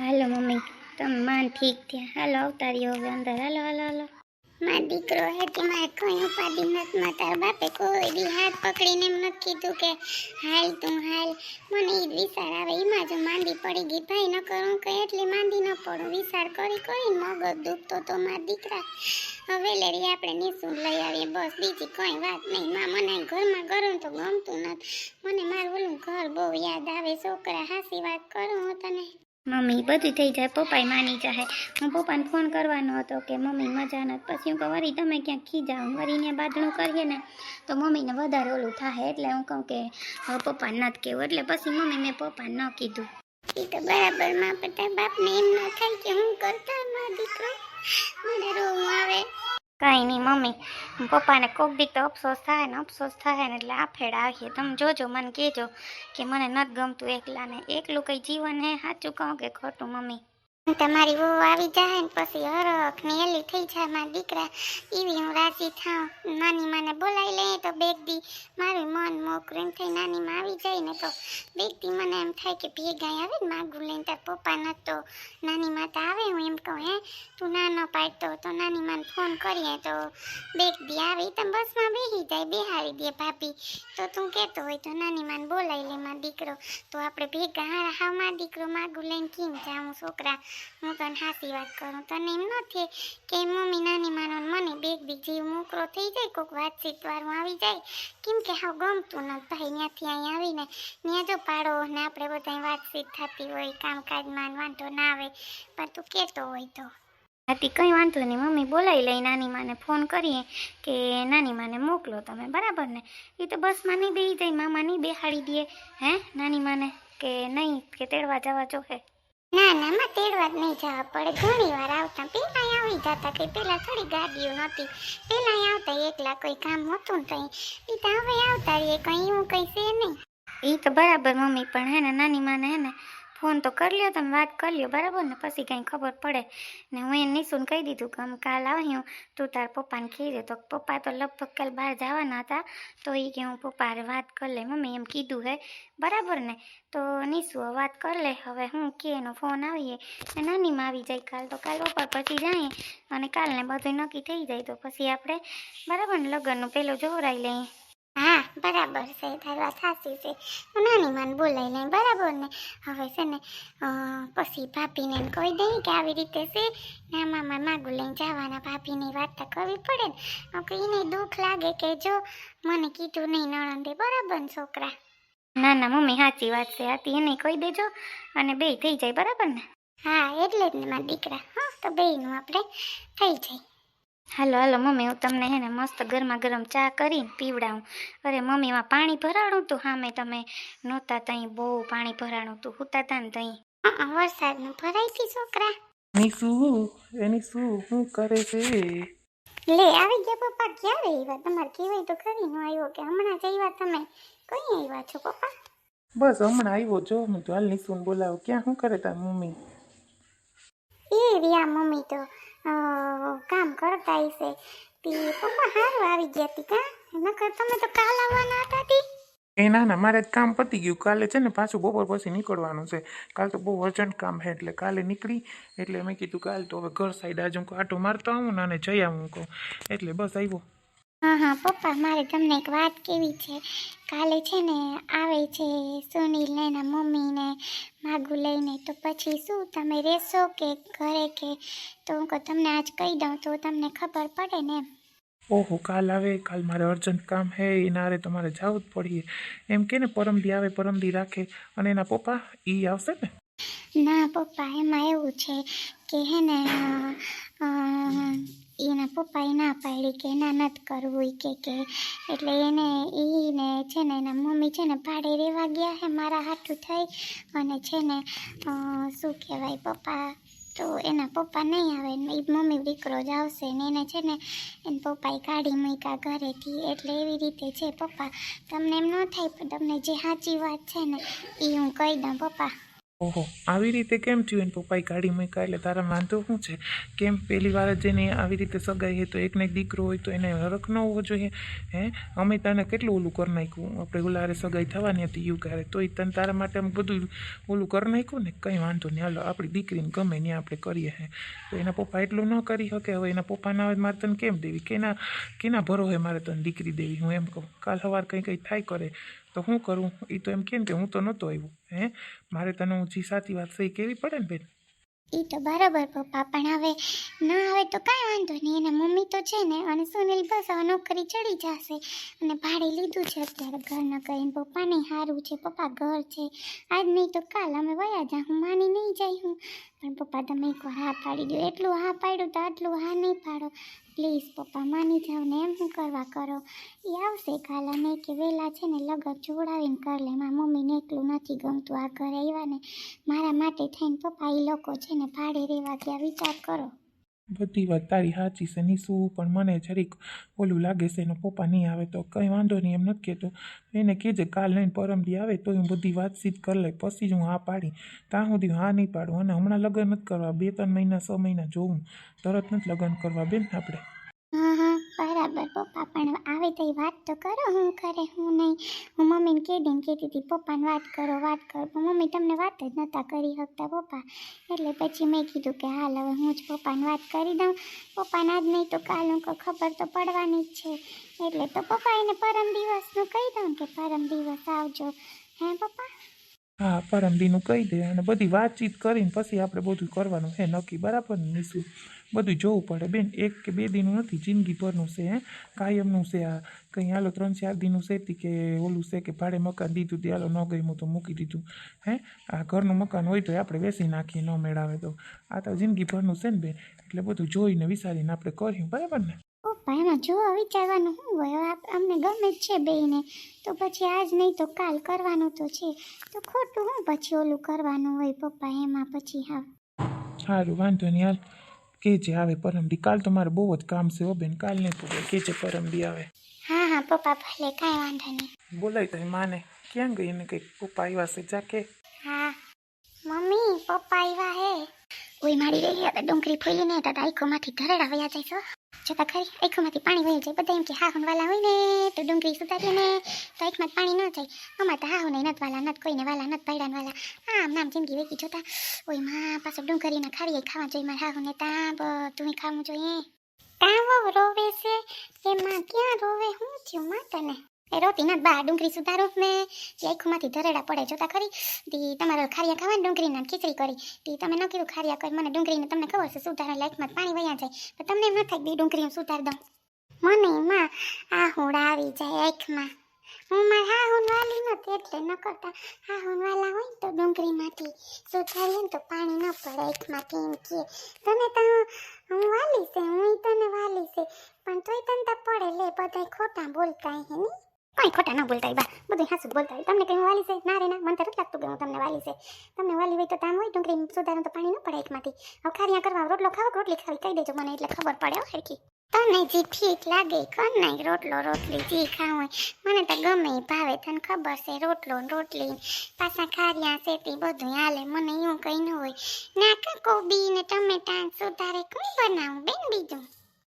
હાલો mummy, તમે માન ઠીક થયા. હાલો આવતા રહ્યો હવે અંદર. હાલો હાલો હાલો. મારો દીકરો હે તે મારે કઈ ઉપાધિ નથી માં તારા બાપે કોઈ બી હાથ પકડીને એમ નથી કીધું કે, હાલ તું, હાલ. મને એ વિચાર આવે, એમાં જો માંદી પડી ગઈ, ભાઈ ન કરું કઈ એટલી માંદી ન પડું. વિચાર કરી કરીને મગજ દુખતો તો મારા દીકરા. હવે લેરી આપણે નિશુન લઈ આવીએ, બસ, બીજી કોઈ વાત નહીં. માં મને ઘરમાં ઘરું તો ગમતું નથી. મને મારું ઓલું ઘર બહુ યાદ આવે, છોકરા હાસી વાત કરું હું તને. મમ્મી, બધું થઈ જાય પપ્પાએ માની જાય હું પપ્પાને ફોન કરવાનો હતો કે, મમ્મી, મજા નથી. પછી હું કહું, વરી તમે ક્યાંક ખીજાવ વરીને બાદણું કરીએ ને, તો મમ્મીને વધારે ઓલું થાય એટલે હું કહું કે, હવે પપ્પા નથી કહેવું. એટલે પછી મમ્મી મેં પપ્પાને ન કીધું. એ તો બરાબરમાં પતા બાપને એમ ન થાય કે હું કરતા માં દીકરો મને રોવું આવે કાંઈ નહીં મમ્મી પપ્પાને કોક દીક તો અફસોસ થાય ને અફસોસ થાય ને એટલે આફેડ આવીએ. તમે જોજો, મને કહેજો કે મને નથી ગમતું એકલાને. એકલું કંઈ જીવન હે? સાચું કહું કે ખોટું, મમ્મી? તમારી વહુ આવી જાય ને પછી હરખ ને એલી થઈ જાય મારા દીકરા. એવી હું રાજી થાઉં. નાની માને બોલાવી લઈએ તો બેગ દી મારું મન મોકરીને થઈ નાની માં આવી જાય ને તો દી મને એમ થાય કે ભેગા આવે ને માગું લઈને, તાર પપ્પા નતો નાની માં તો આવે, હું એમ કહું, હે, તું ના ન પાડતો તો નાની માને ફોન કરીએ. તો બેગ દી આવે, ઈ તો બસમાં બેસી જાય, બેહાડી દે ભાભી. તો તું કહેતો હોય તો નાની માને બોલાવી લે માં દીકરો, તો આપણે ભેગા હા હા માં દીકરો માગું લઈને કેમ જાઉં છોકરા? હું તને હાસી વાત કરું. તને એમ નથી કે મમ્મી નાની માનો મને બેગ દી જીવ મોકરો થઈ જાય, કોઈક વાતચીત વારું આવી જાય. કેમ કે હા ગમતું નથી ભાઈ ત્યાંથી અહીં આવીને ત્યાં જો પાડો ને આપણે બધા વાતચીત થતી હોય, કામકાજમાં વાંધો ના આવે, પણ તું કહેતો હોય તો. હાથી કંઈ વાંધો નહીં, મમ્મી બોલાવી લઈ, નાની માને ફોન કરીએ કે નાની માને મોકલો તમે, બરાબર ને? એ તો બસમાં નહીં બેસી જાય, મામા નહીં બેહાડી દે, હે? નાની માને કે નહીં, કે તેડવા જવા જોહે? ના ના માં તેડવા જ નહીં જવા પડે. ઘણી વાર આવતા, પેલા આવી જતા કે પેલા થોડી ગાડીઓ નહોતી, પેલા આવતા એકલા કોઈ કામ હતું ને એ તો હવે આવતા રહીએ, કઈ એવું કઈ છે નહીં. એ તો બરાબર મમ્મી, પણ હે ને નાની માને હે ને ફોન તો કરી લ્યો, તમે વાત કરી લ્યો, બરાબર ને? પછી કંઈ ખબર પડે. ને હું એને નિશુન કહી દીધું કે અમે કાલ આવ્યું તું તાર પપ્પાને કહેજે તો પપ્પા તો લગભગ કાલ બહાર જવાના હતા, તો એ કે હું પપ્પા વાત કરી લે, મમ્મી એમ કીધું હે. બરાબર ને? તો નિશુ વાત કરી લે, હવે હું કે એનો ફોન આવીએ. ને નાનીમાં આવી જાય કાલ, તો કાલ બપોર પછી જઈએ અને કાલને બધું નક્કી થઈ જાય તો પછી આપણે બરાબર ને, લગ્નનું પેલું જોવરાઈ લઈએ. બરાબર છે તારી વાત સાચી છે. નાની માને બોલાવી લઈ બરાબર ને? હવે છે ને પછી ભાભીને એમ કહી દઈએ કે આવી રીતે છે ના આમાં મારે માગું લઈને જવાના. ભાભીની વાત તો કરવી પડે ને. કે એને દુઃખ લાગે કે જો મને કીધું નહીં નણંદે, બરાબર ને છોકરા? ના ના, મમ્મી, સાચી વાત છે. આથી એને કહી દેજો અને બે થઈ જાય, બરાબર ને? હા, એટલે જ ને મારા દીકરા. હા, તો બેયનું આપણે થઈ જાય. હાલો હાલો મમ્મી હું તમને હે ને મસ્ત ગરમા ગરમ ચા કરીને પીવડાવું. અરે મમ્મીમાં પાણી ભરાણું તું સામે તમે નહોતા તઈ બહુ પાણી ભરાણું તું હુતા તા ને તઈ. વરસાદનું ભરાઈ હતી છોકરા. એની શું એની શું શું કરે છે? લે આવી ગયા પપ્પા ક્યારે આવ્યા? તમારે કહેવાય તો ખરી નો આવ્યો કે હમણાં જ આવ્યા તમે? કઈ આવ્યા છો પપ્પા? બસ હમણાં આવ્યો જો મેં તો હાલ નિશુન બોલાવો. ક્યાં શું કરે તાર મમ્મી? એ રહ્યા મમ્મી તો કામ કરતા હશે. તે પપ્પા હારું આવી ગયા તી કા? નકર તમે તો કાલ આવવાના હતા એ ના ના, મારે કામ પતી ગયું. કાલે છે ને પાછું બપોર પછી નીકળવાનું છે. કાલ તો બહુ અર્જન્ટ કામ છે, એટલે કાલે નીકળી. એટલે મેં કીધું કાલ તો હવે ઘર સાઈડ આજે હું આટો મારતો આવું ને જઈ આવું કહું. એટલે બસ આવ્યો. હા હા પપ્પા મારે તમને એક વાત કેવી છે. કાલે છે ને આવે છે સુનિલ ને એના મમ્મી ને માગું લઈને. તો પછી શું તમે રહેશો કે ઘરે કે? તો હું કહું તમને આજ કહી દઉં તો તમને ખબર પડે ને એમ. ઓહો કાલ આવે કાલ મારે અર્જન્ટ કામ હે એના હારે તો મારે જવું જ પડીએ. એમ કે ને પરમદી આવે પરમદી રાખે. અને એના પપ્પા એ આવશે ને? ના પપ્પા એમાં એવું છે કે હે ને એના પપ્પાએ ના પાડી કે ના નથી કરવું કે કે. એટલે એને એને છે ને એના મમ્મી છે ને ભાડે રહેવા ગયા હે મારા હાથું થઈ. અને છે ને શું કહેવાય પપ્પા? તો એના પપ્પા નહીં આવે એ મમ્મી દીકરો જ આવશે ને એને છે ને, એના પપ્પાએ કાઢી મૂક્યા ઘરેથી. એટલે એવી રીતે છે પપ્પા. તમને એમ ન થાય પણ તમને જે સાચી વાત છે ને એ હું કહી દઉં પપ્પા. ઓહો. આવી રીતે કેમ થયું? એને પપ્પાએ કાઢી મૂક્યા એટલે તારા વાંધો શું છે? કેમ પહેલી વાર જ જેને આવી રીતે સગાઈ હે? તો એકને એક દીકરો હોય તો એને હરખ ન હોવો જોઈએ. હે? અમે તને કેટલું ઓલું કરી નાખ્યું? આપણે ઓલારે સગાઈ થવાની હતી યુગારે તોય તને તારા માટે અમે બધું ઓલું કરી નાખ્યું ને? કંઈ વાંધો નહીં. હાલો, આપણી દીકરીને ગમે ને આપણે કરીએ હે. તો એના પપ્પા એટલું ન કરી શકે. હવે એના પપ્પાના મારે તને કેમ દેવી? કેના કેના ભરો હે મારે તને દીકરી દેવી? હું એમ કહું. કાલ સવાર કંઈ કંઈ થાય કરે. તો હું કરું? એ તો એમ કેમ કે હું તો નહોતો આવ્યો, હે? મારે તને જી સાચી વાત સહી કેવી પડે ને બેન? એ તો બરાબર પપ્પા, પણ હવે ના આવે તો કાંઈ વાંધો નહીં. એના મમ્મી તો છે ને, અને સુનિલ બસ હવે નોકરી ચડી જશે. અને ભાડે લીધું છે અત્યારે ઘરના કરીને પપ્પાને સારું છે, પપ્પા ઘર છે. આજ નહીં તો કાલ અમે વયા જા હું માની નહીં જાય હું. પણ પપ્પા તમે એકવાર હા પાડી દો એટલું હા પાડ્યું તો આટલું હા નહીં પાડો. પ્લીઝ પપ્પા, માની જાઓ ને એમ શું કરવા કરો. એ આવશે કાલ અને કે વહેલા છે ને લગન જોડાવીને કરી લે. મારા મમ્મીને એકલું નથી ગમતું આ ઘરે આવ્યા ને. મારા માટે થઈને પપ્પા એ લોકો છે ને ભાડે રહેવા ગયા. વિચાર કરો. બધી વાત તારી સાચી છે, નીસું, પણ મને જરીક ઓલું લાગે છે, એનો પપ્પા નહીં આવે તો કંઈ વાંધો નહીં, એમ નથી કહેતો. એને કહેજે કાલ નહીં પરમદી આવે તો હું બધી વાતચીત કરી લઈ, પછી જ હું હા પાડી. ત્યાં સુધી હા નહીં પાડું, અને હમણાં લગ્ન નથી કરવા, બે, ત્રણ મહિના, છ મહિના જોઉં. તરત નથી લગ્ન કરવા બેન આપણે. પપ્પા પણ આવે તો વાત તો કરો, હું કરે, હું નહીં. હું મમ્મીને કહી દઈને કહેતી હતી પપ્પાને વાત કરો વાત કરો. પણ મમ્મી તમને વાત જ નહોતા કરી શકતા પપ્પા. એટલે પછી મેં કીધું કે હાલ હવે હું જ પપ્પાને વાત કરી દઉં. પપ્પાને આજ નહીં તો કાલ હું ખબર તો પડવાની જ છે. એટલે તો પપ્પા એને પરમ દિવસનું કહી દઉં કે પરમ દિવસ આવજો. હે પપ્પા? હા પરમદીનું કહી દે અને બધી વાતચીત કરીને પછી આપણે બધું કરવાનું હે નક્કી, બરાબર ને બધું જોવું પડે. બેન, એક કે બે દીનું નથી જિંદગીભરનું છે, હે? કાયમનું છે આ. કંઈ હાલો ત્રણ, ચાર દીનું છે કે ઓલું છે કે ભાડે મકાન દીધું તે હાલો ન ગયું તો મૂકી દીધું, હે? આ ઘરનું મકાન હોય તો આપણે બેસી નાખીએ, ન મેળાવે તો. આ તો જિંદગીભરનું છે ને બેન. એટલે બધું જોઈને વિચારીને આપણે કર્યું, બરાબર ને? એમાં જો વિચારવાનું શું હોય અમને ગમે જ છે બેયને તો પછી આજ નહીં તો કાલ કરવાનું તો છે. તો ખોટું હું પછી ઓલું કરવાનું હોય પપ્પા એમાં પછી હા સારું વાંધો નહીં હાલ. કે જે આવે પરમડી કાલ તો મારે બહુ જ કામ છે હો બેન કાલ નહીં પૂરે કે જે પરમદી આવે. હા હા પપ્પા ભલે કાંઈ વાંધો નહીં. બોલાય તો માને. ક્યાં ગઈ ને કંઈક પપ્પા આવ્યા છે જાકે હા. મમ્મી પપ્પા આવ્યા હે. ઓય મારી રહી હતા ડુંગળી ફૂલી ને હતા આંખોમાંથી ધરેડા વયા જાય છો જોતા ખરી આંખોમાંથી પાણી વહી જાય. બધા એમ કે, હા વાલા હોય ને. તો ડુંગળી સુધારીએ ને. તો આંખમાં પાણી ન જાય. અમાર તો હા નહીં નથી વાલા નથી કોઈને વાલા નથ પૈડા વાલા. આમ નામ જિંદગી વેચી જોતા. ઓયમાં, પાછો ડુંગળીને ખારીએ ખાવા જોઈએ, મારે હા ને તાં બધું ખાવું જોઈએ. તાવો રોવે છે. એમાં ક્યાં રોવે? હું થયું માં તને એ રોતી નથી બા ડુંગળી સુધારું ને જે આંખોમાંથી ધરેડા પડે, જોતા ખરી? તી તમારે ખારિયા ખાવા ડુંગળીના ખીચડી કરી. તી તમે ન કીધું ખારિયા કરી, મને ડુંગળીને તમને ખબર છે, સુધારો લાઈફમાં પાણી વયા જાય. પણ તમને એમ ન થાય બે ડુંગળી સુધાર દઉં. મને માં આ હોડા આવી જાય આંખમાં. હું માર હા હું વાલી નથી એટલે ન કરતા. હા હું વાલા હોય ને તો ડુંગળીમાંથી સુધારીએ ને તો પાણી ન પડે આંખમાંથી એમ કે તને તો હું વાલી છે, હું તને વાલી છે. પણ તોય તને તો પડે લે બધા ખોટા બોલતા હે ની? કોઈ ખોટા ના બોલતા બા બધું હાસું બોલતા હોય. તમને કઈ વાલી છે? ના રે, ના, મને તો નથી લાગતું કે હું તમને વાલી છે. તમને વાલી હોય તો તામ હોય, ડુંગળી સુધારો તો પાણી ન પડે એકમાંથી. હવે ખારિયા કરવા રોટલો ખાવ રોટલી ખાવી? કહી દેજો મને, એટલે ખબર પડે હરખી. તને જે ઠીક લાગે કર નહીં રોટલો રોટલી જે ખાવું મને તો ગમે ભાવે, તને ખબર છે, રોટલો રોટલી, પાછા ખારિયા શેતી બધું હાલે, મને એવું કઈ ન હોય. ના કોબી ને ટમેટા સુધારે, કોઈ બનાવું બેન બીજું?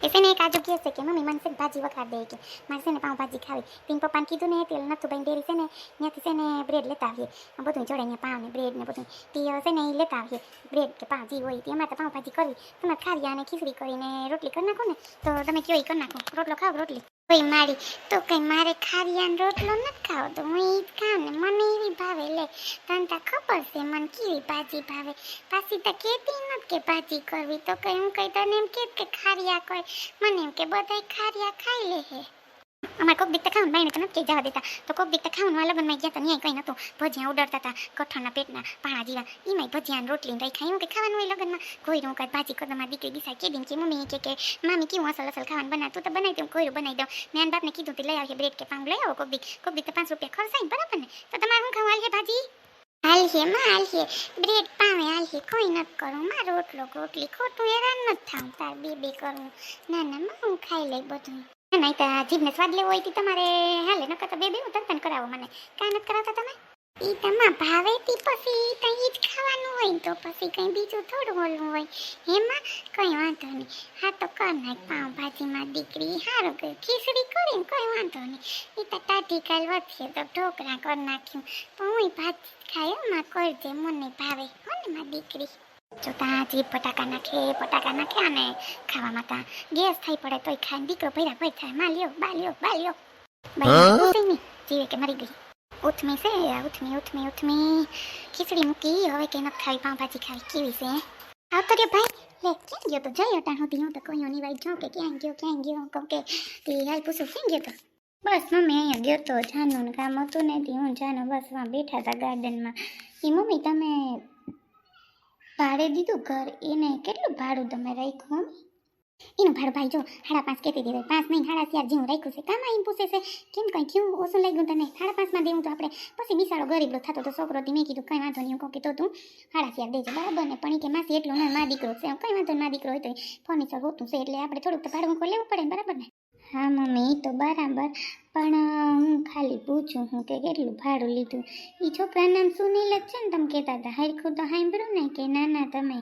એ છે ને એક આજુ કહે છે કે મમ્મી મને છે ને ભાજી વખાર દે કે મારે છે ને પાઉં ભાજી ખાવી તીન પપ્પાને કીધું ને, તેલ નતું ભાઈ ડેરી છે ને, ત્યાંથી છે ને બ્રેડ લેતા આવીએ. બધું જોડે અહીંયા પાઉં ને બ્રેડ ને બધું. તે છે ને એ લેતા આવીએ. બ્રેડ કે પાઉં જે હોય અમારે તો પાઉંભાજી કરવી. તમારે ખારિયા અને ખીચડી કરીને રોટલી કરી નાખો ને. તો તમે કયો એ કરી નાખો. રોટલો ખાવ, રોટલી. કોઈ મારી, તો કઈ મારે ખારિયા રોટલો નથી ખાવો તો હું એ જ ખાઉં ને મને એવી ભાવે લે. તને તો ખબર છે, મને કેવી ભાજી ભાવે? પાછી તો કહેતી નથી કે ભાજી કરવી. તો કઈ હું કઈ તને એમ કે કે ખારિયા કોઈ મને એમ કે બધાય ખારિયા ખાઈ લે હે. અમારે કોક દીક તો ખાવાનું બાઈને તો નથી જવા દેતા. તો કોક દીક તો ખાવાનું આ લગ્નમાં ગયા તો, ન્યાય કંઈ નહોતું. ભજીયા ઉડરતા હતા કઠણના પેટના પાણા જેવા. એમાંય ભજીયા ને રોટલી ને રહી ખાયું કે ખાવાનું હોય લગ્નમાં? કોઈરું કાંઈ ભાજી કરો મારી દીકરી દિશા કે દીન કે મમ્મી કે કે, મામી, કેવું અસલ અસલ ખાવાનું બનાવ? તું બનાવી દઉં કોઈરું બનાવી દઉં. મેં બાપને કીધું લઈ આવીએ બ્રેડ કે પાઉં. લઈ આવો કોક દીક કોક દીક તો પાંચ રૂપિયા ખર્ચાય ને, બરાબર ને? તો તમારે શું ખાવું હાલ ભાજી? હાલશે માં હાલશે બ્રેડ પાવે હાલશે કોઈ નથી કરું માં રોટલો રોટલી ખોટું હેરાન નથી થાવું તાર બે બે કરું. ના ના, માં હું ખાઈ લઈ બધું ના નહીં તો જીભને સ્વાદ લેવો હોય તમારે. હાલે, નકર તો બે બે હું તન તન કરાવો મને. કાંઈ નથી કરાવતા તમે? એ તમા ભાવે તી પછી તઈ જ ખાવાનું હોય તો પછી કઈ બીજું થોડું ઓલું હોય. એમાં કઈ વાંધો નહીં. હા, તો કર નાખ પાઉંભાજીમાં દીકરી. હારું કે ખીચડી કરીને કઈ વાંધો નહીં. એ તો ટાઢી કાલ વધશે તો ઢોકળા કરી નાખ્યું પણ હું ભાત ખાયો માં કરજે, મને ભાવે. હો ને માં દીકરી. જો તાજી બટાકા નાખે બટાકા નાખે અને ખાવામાં તા ગેસ થઈ પડે તોય ખાય દીકરો ભર્યા ભર થાય. માલ્યો બાલ્યો બા લ્યો બા લ્યો. બાઈ જીવે કે મરી ગઈ? ઉથમી છે ઉથમી ઉથમી ઉથમી ખીચડી મૂકી હવે કે નથી ખાવી પાઉંભાજી ખાવી. કેવી છે આવતો રે ભાઈ. લે ક્યાં ગયો તો? જઈ અટાણ સુધી. હું તો કોઈ ની વાઈ જાઉં કે ક્યાં ગયો ક્યાં ગયો? કહું કે તે હાલ પૂછું ક્યાં ગયો તો? બસ મમ્મી અહીંયા ગયો તો. જાનું કામ હતું ને હું જાનો બસ વાં બેઠા હતા ગાર્ડનમાં એ મમ્મી તમે ભાડે દીધું ઘર, એને કેટલું ભાડું તમે રાખ્યું મમ્મી એનું ભાડું ભાઈ જો સાડા પાંચ કહેતી હતી પાંચ નહીં, સાડા ચાર જેવું રાખ્યું છે. કામ એમ પૂછે છે, કેમ કંઈ થયું ઓછું લાગ્યું તને? સાડા પાંચમાં દેવું તો આપણે, પછી બિસાડો ગરીબડો થતો તો છોકરો મેં કીધું, કંઈ વાંધો નહીં, હું કહું તો તું સાડા ચાર દેજો, બરાબર ને? પણ કે માસી એટલું ના દીકરો છે. કંઈ વાંધો મા દીકરો હોય તો ફર્નિચર હોતું છે, એટલે આપણે થોડુંક તો ભાડું લેવું પડે બરાબર ને? હા, મમ્મી એ તો બરાબર. પણ હું ખાલી પૂછું, હું કે કેટલું ભાડું લીધું? એ છોકરા નામ સુનિલ જ છે ને, તમે કહેતા હતા. હરખું તો સાંભળ્યું ને કે ના ના તમે.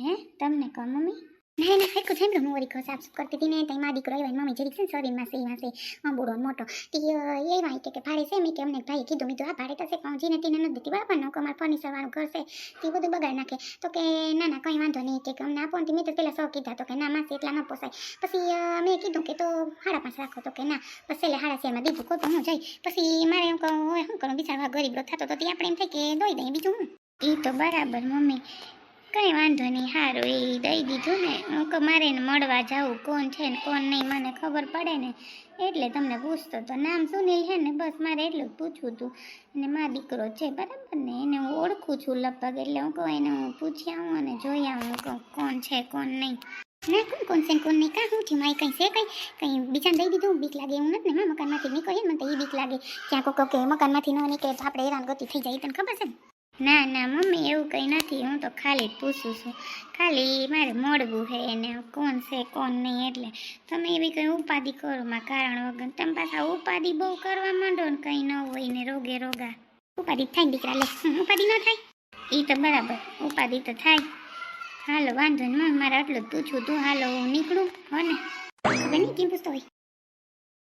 હે, તમને કહો, મમ્મી? ના ના હરખું સાંભળ્યું હું વળી ઘર સાફ કરતી હતી ને, ત્યાં મા દીકરો આવ્યા મમ્મી જરીક છે ને શરીરમાં છે એમાં છે અંબુડો ને મોટો. તે એ કે કે ભાડે છે, મેં કે, અમને ભાઈ કીધું, મેં આ ભાડે થશે પણ જીને તીને નથી દીધી, બરાબર ને મારે ફર્નિચર વાળું ઘર છે, તે બધું બગાડ નાખે. તો કે, ના ના, કંઈ વાંધો નહીં, કે અમને આપો ને મેં તો પહેલાં સો કીધા, તો કે, ના, માસે, એટલા ન પોસાય. પછી મેં કીધું કે, તો સાડા પાંચ રાખો. તો કે, ના પછી એટલે સાડા ચારમાં દીધું કહું તો હું જઈ પછી મારે એમ કહું શું કરું બિચારવા ગરીબ થતો તો તે આપણે એમ થાય કે દોઈ દઈએ બીજું હું. એ તો બરાબર, મમ્મી. કંઈ વાંધો નહીં સારું એ દઈ દીધું ને. હું કે મારે એને મળવા જાઉં કોણ છે ને કોણ નહીં, મને ખબર પડે ને. એટલે તમને પૂછતો તો, નામ સુનિલ છે ને, બસ મારે એટલું જ પૂછવું હતું. અને મા દીકરો છે, બરાબર ને, એને હું ઓળખું છું લગભગ, એટલે હું કહું, એને હું પૂછી આવું અને જોઈ આવું કહું, કોણ છે, કોણ નહીં. ના કોણ કોણ છે કોણ નહીં, કાં શું થયું મારી કંઈ છે કંઈ? કંઈ બીજાને દઈ દીધું? બીક લાગે એવું નથી ને, મા મકાનમાંથી નીકળીએ મને તો એ બીક લાગે. ક્યાં કોઈ કહે કે મકાનમાંથી ન નીકળે, તો આપણે હેરાન ગતિ થઈ જાય તને ખબર છે ને? ના ના, મમ્મી, એવું કંઈ નથી. હું તો ખાલી પૂછું છું. ખાલી મારે મળવું છે એને, કોણ છે, કોણ નહીં એટલે. તમે એવી કંઈ ઉપાધિ કરો માં કારણ વગર. તમે પાછા ઉપાધિ બહુ કરવા માંડો ને કંઈ ન હોય ને રોગે રોગા. ઉપાધિ થાય ને દીકરા, લે. ઉપાધિ ન થાય? એ તો બરાબર, ઉપાધિ તો થાય. હાલો, વાંધો મમ્મી, મારે આટલું જ પૂછવું તું હાલો, હું નીકળું, હો ને. ખબર નહીં, કેમ પૂછતો હોય?